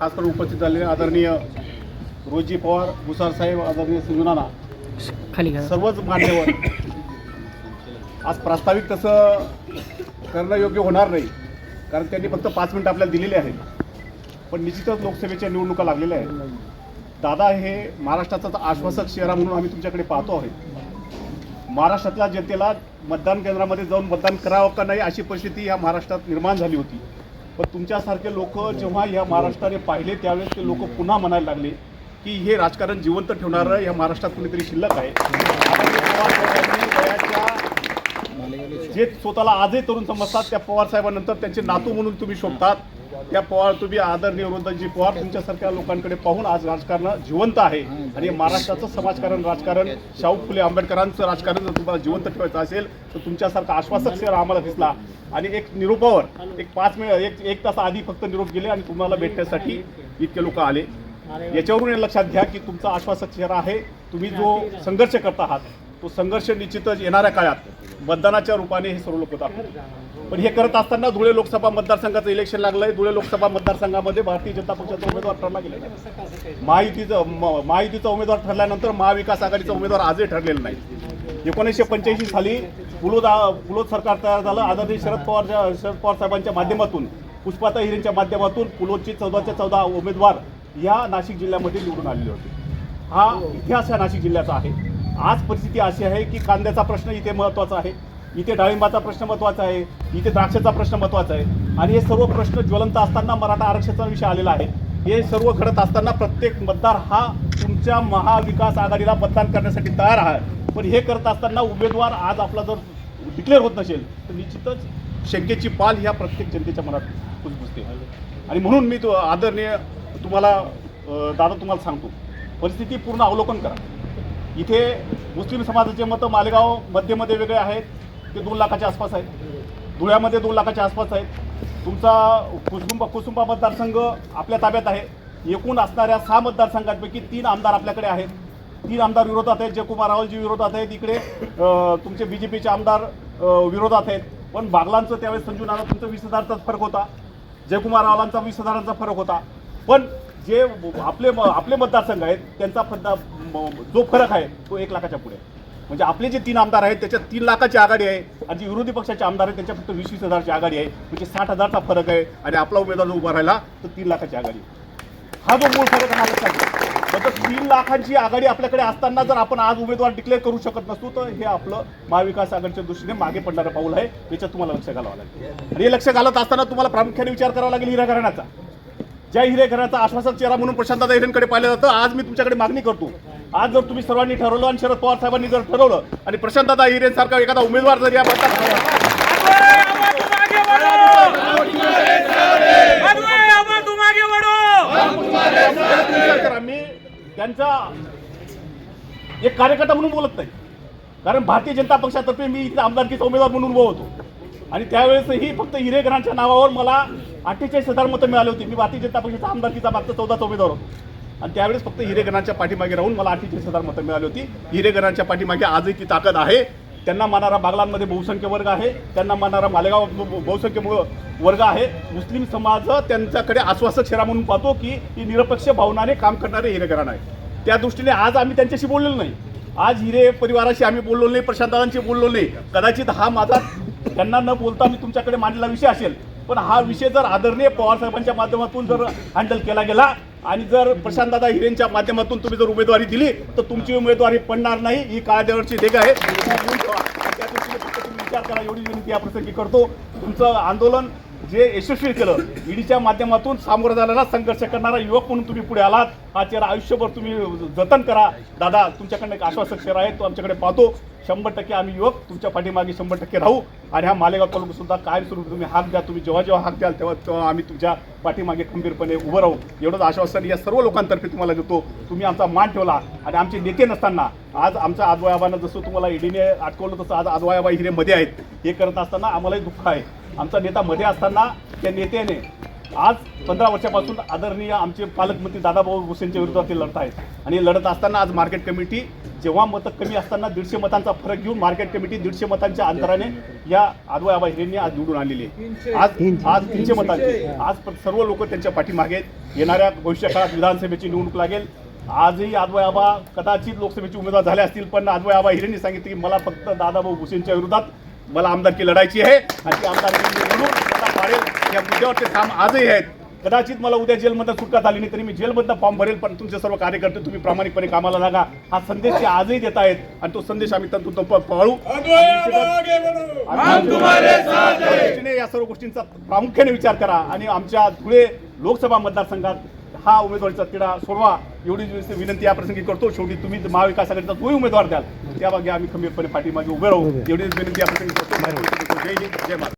खास करून उपस्थित झालेले आदरणीय रोजी पवार भुसार साहेब आदरणीय संजुनाना खाली सर्वच मान्यवर. आज प्रास्ताविक तसं करणं योग्य होणार नाही कारण त्यांनी फक्त पाच मिनिटं आपल्याला दिलेली आहेत. पण निश्चितच लोकसभेच्या निवडणुका लागलेल्या आहेत. दादा हे महाराष्ट्राचा आश्वासक चेहरा म्हणून आम्ही तुमच्याकडे पाहतो आहे. महाराष्ट्रातल्या जनतेला मतदान केंद्रामध्ये जाऊन मतदान करावं का नाही अशी परिस्थिती या महाराष्ट्रात निर्माण झाली होती. पण तुमच्यासारखे लोक जेव्हा या महाराष्ट्राने पाहिले त्यावेळेस ते लोक पुन्हा म्हणायला लागले की हे राजकारण जिवंत ठेवणारं या महाराष्ट्रात कुणीतरी शिल्लक आहे. जे स्वतःला आजही तरुण समजतात त्या पवार साहेबांनंतर त्यांचे नातू म्हणून तुम्ही शोधतात त्या पवार तुम्ही आदरणीय वृंदाजी पवार तुमच्यासारख्या लोकांकडे पाहून आज राजकारण जिवंत आहे. आणि महाराष्ट्राचं समाजकारण राजकारण शाहू फुले आंबेडकरांचं राजकारण जर तुम्हाला जिवंत ठेवायचं असेल तर तुमच्यासारखा आश्वासक शेअर आम्हाला दिसला. आणि एक निरोपावर एक पाच मिनिट एक एक तास आधी फक्त निरोप गेले आणि तुम्हाला भेटण्यासाठी इतके लोक आले. याच्यावरून लक्षात घ्या की तुमचा आश्वासक चेहरा आहे. तुम्ही जो संघर्ष करत आहात तो संघर्ष निश्चितच येणाऱ्या काळात मतदानाच्या रूपाने हे सर्व लोक होतात पण हे करत असताना धुळे लोकसभा मतदारसंघाचं इलेक्शन लागलंय. धुळे लोकसभा मतदारसंघामध्ये भारतीय जनता पक्षाचा उमेदवार ठरला गेला आहे. महायुतीचं म- महायुतीचा उमेदवार ठरल्यानंतर महाविकास आघाडीचा उमेदवार आजही ठरलेला नाही. एकोणीसशे पंच्याऐंशी साली पुलोद पुलोद सरकार तयार झालं. आदरणीय शरद पवार शरद पवार साहेबांच्या माध्यमातून पुष्पाता हिरेंच्या माध्यमातून पुलोदची चौदाच्या चौदा उमेदवार या नाशिक जिल्ह्यामध्ये निवडून आलेले होते. हा इतिहास या नाशिक जिल्ह्याचा आहे. आज परिस्थिती अशी आहे की कांद्याचा प्रश्न इथे महत्त्वाचा आहे इथे डाळिंबाचा प्रश्न महत्त्वाचा आहे इथे द्राक्षाचा प्रश्न महत्त्वाचा आहे. आणि हे सर्व प्रश्न ज्वलंत असताना मराठा आरक्षणाचा विषय आलेला आहे. हे सर्व घडत असताना प्रत्येक मतदार हा तुमच्या महाविकास आघाडीला मतदान करण्यासाठी तयार आहे. पण हे करत असताना उमेदवार आज आपला जर डिक्लेअर होत नसेल तर निश्चितच शंकेची पाल ह्या प्रत्येक जनतेच्या मनात कुजबुजते. आणि म्हणून मी तो आदरणीय तुम्हाला दादा तुम्हाला सांगतो परिस्थिती पूर्ण अवलोकन करा. इथे मुस्लिम समाजाचे मतं मालेगाव मध्यमध्ये वेगळे आहेत. ते दोन लाखाच्या आसपास आहेत. धुळ्यामध्ये दोन लाखाच्या आसपास आहेत. तुमचा कुसुंबा कुसुंबा मतदारसंघ आपल्या ताब्यात आहे. एकूण असणाऱ्या सहा मतदारसंघांपैकी तीन आमदार आपल्याकडे आहेत. तीन आमदार विरोधात आहेत. जयकुमार रावलजी विरोधात आहेत. इकडे तुमचे बी जे पीचे आमदार विरोधात आहेत. पण बागलांचं त्यावेळेस संजू नाना तुमचं वीस हजारचाच फरक होता. जयकुमार रावलांचा वीस हजारांचा फरक होता. पण जे आपले आपले मतदारसंघ आहेत त्यांचा फद्दा- जो फरक आहे तो एक लाखाच्या पुढे म्हणजे आपले जे तीन आमदार आहेत त्याच्यात तीन लाखाची आघाडी आहे आणि जे विरोधी पक्षाचे आमदार आहेत त्यांच्या फक्त वीस वीस हजारची आघाडी आहे म्हणजे साठ हजारचा फरक आहे आणि आपला उमेदवार जो उभा राहिला तर तीन लाखाची आघाडी आहे. हा जो मूळ फरक आहे हा लक्षात तर तीन लाखांची आघाडी आपल्याकडे असताना जर आपण आज उमेदवार डिक्लेअर करू शकत नसतो तर हे आपलं महाविकास आघाडीच्या दृष्टीने मागे पडणारं पाऊल आहे याच्यात तुम्हाला लक्ष घालावं लागेल. आणि हे लक्ष घालत असताना तुम्हाला प्रामुख्याने विचार करावा लागेल हिरा घराण्याचा ज्या हिरे आश्वासक चेहरा म्हणून प्रशांतदा हिरेंकडे पाहिलं जातं. आज मी तुमच्याकडे मागणी करतो. आज जर तुम्ही सर्वांनी ठरवलं आणि शरद पवार साहेबांनी जर ठरवलं आणि प्रशांतदा हिरेंसारखा एखादा उमेदवार जर या मतदार मी त्यांचा एक कार्यकर्ता म्हणून बोलत नाही. कारण भारतीय जनता पक्षातर्फे मी इथे आमदारकीचा उमेदवार म्हणून उभं होतो. आणि त्यावेळेसही फक्त हिरेकरांच्या नावावर मला अठ्ठेचाळीस हजार मतं मिळाली होती. मी भारतीय जनता पक्षाचा आमदारकीचा मागचा चौदा उमेदवार होतो. आणि त्यावेळेस फक्त हिरेकरांच्या पाठीमागे राहून मला अठ्ठेचाळीस हजार मतं मिळाली होती. हिरेकरांच्या पाठीमागे आजही ती ताकद आहे. त्यांना मानणारा बागलांमध्ये बहुसंख्य वर्ग आहे. त्यांना मानणारा मालेगाव बहुसंख्य वर्ग आहे. मुस्लिम समाज त्यांच्याकडे आश्वासक शेरा म्हणून पाहतो की ही निरपेक्ष भावनाने काम करणारे हिरेगराण आहे त्या दृष्टीने आज आम्ही त्यांच्याशी बोललेलो नाही. आज हिरे परिवाराशी आम्ही बोललो नाही प्रशांतदादांशी बोललो नाही. कदाचित हा माझा त्यांना न बोलता मी तुमच्याकडे मांडलेला विषय असेल. पण हा विषय जर आदरणीय पवार साहेबांच्या माध्यमातून जर हँडल केला गेला आणि जर प्रशांतदादा हिरेंच्या माध्यमातून तुम्ही जर उमेदवारी दिली तर तुमची उमेदवारी पडणार नाही. ही काळादेवरची देख आहे. त्या दृष्टीने फक्त तुम्ही विचार करा एवढी विनंती या प्रसंगी करतो. तुमचं आंदोलन जे यशस्वी केलं ईडीच्या माध्यमातून सामोरं झालेला संघर्ष करणारा युवक म्हणून तुम्ही पुढे आलात. हा चेहरा आयुष्यभर तुम्ही जतन करा. दादा तुमच्याकडनं एक आश्वासक चेहरा आहे तो आमच्याकडे पाहतो. शंभर टक्के आम्ही युवक तुमच्या पाठीमागे शंभर टक्के राहू. आणि हा मालेगाव तालुका सुद्धा कायम स्वरूपी तुम्ही हाक द्या तुम्ही जेव्हा जेव्हा हाक द्याल तेव्हा तेव्हा आम्ही तुमच्या पाठीमागे खंबीरपणे उभं राहू. एवढंच आश्वासन या सर्व लोकांतर्फे तुम्हाला देतो. तुम्ही आमचा मान ठेवला आणि आमचे नेते नसताना आज आमच्या आजवायाबानं जसं तुम्हाला ईडीने अटकवलं तसं आज आजवायाबा हिरे मध्ये आहेत. हे करत असताना आम्हालाही दुःख आहे. आमचा नेता मध्ये असताना त्या नेत्याने आज पंधरा वर्षापासून आदरणीय आमचे पालकमंत्री दादाभाऊ भुसेंच्या विरोधात ते लढत आहेत. आणि लढत असताना आज मार्केट कमिटी जेव्हा मतं कमी असताना दीडशे मतांचा फरक घेऊन मार्केट कमिटी दीडशे मतांच्या अंतराने या आदवा हिरेंनी आज निवडून आणलेली आहे. आज आज तीनशे मतांची. आज सर्व लोक त्यांच्या पाठीमागे आहेत येणाऱ्या भविष्य काळात विधानसभेची निवडणूक लागेल. आजही आदवय आबा कदाचित लोकसभेचे उमेदवार झाले असतील पण आदवय आबा हिरेंनी सांगितले की मला फक्त दादाभाऊ भुसेंच्या विरोधात मला आमदारकी लढायची आहे. आणि ती आमदारकी मी पाडेल. या मुद्द्यावर ते आजही आहेत. कदाचित मला उद्या जेलमधनं सुटका झाली नाही तरी मी जेलमधनं फॉर्म भरेल पण तुमचे सर्व कार्यकर्ते तुम्ही प्रामाणिकपणे कामाला लागा. हा संदेश ते आजही देत आहेत आणि तो संदेश आम्ही तंतोतंत पाळू या सर्व गोष्टींचा प्रामुख्याने विचार करा आणि आमच्या धुळे लोकसभा मतदारसंघात हा उमेदवारीचा तिढा सोडवा. एवढी विनंती या प्रसंगी करतो. शेवटी तुम्ही महाविकास आघाडीचा तोही उमेदवार द्याल. त्या बागे आम्ही खंबीरपणे पाठीमागे उभे राहू. एवढीच विनंती या प्रसंगी करतो. जय हिंद. जय महाराष्ट्र.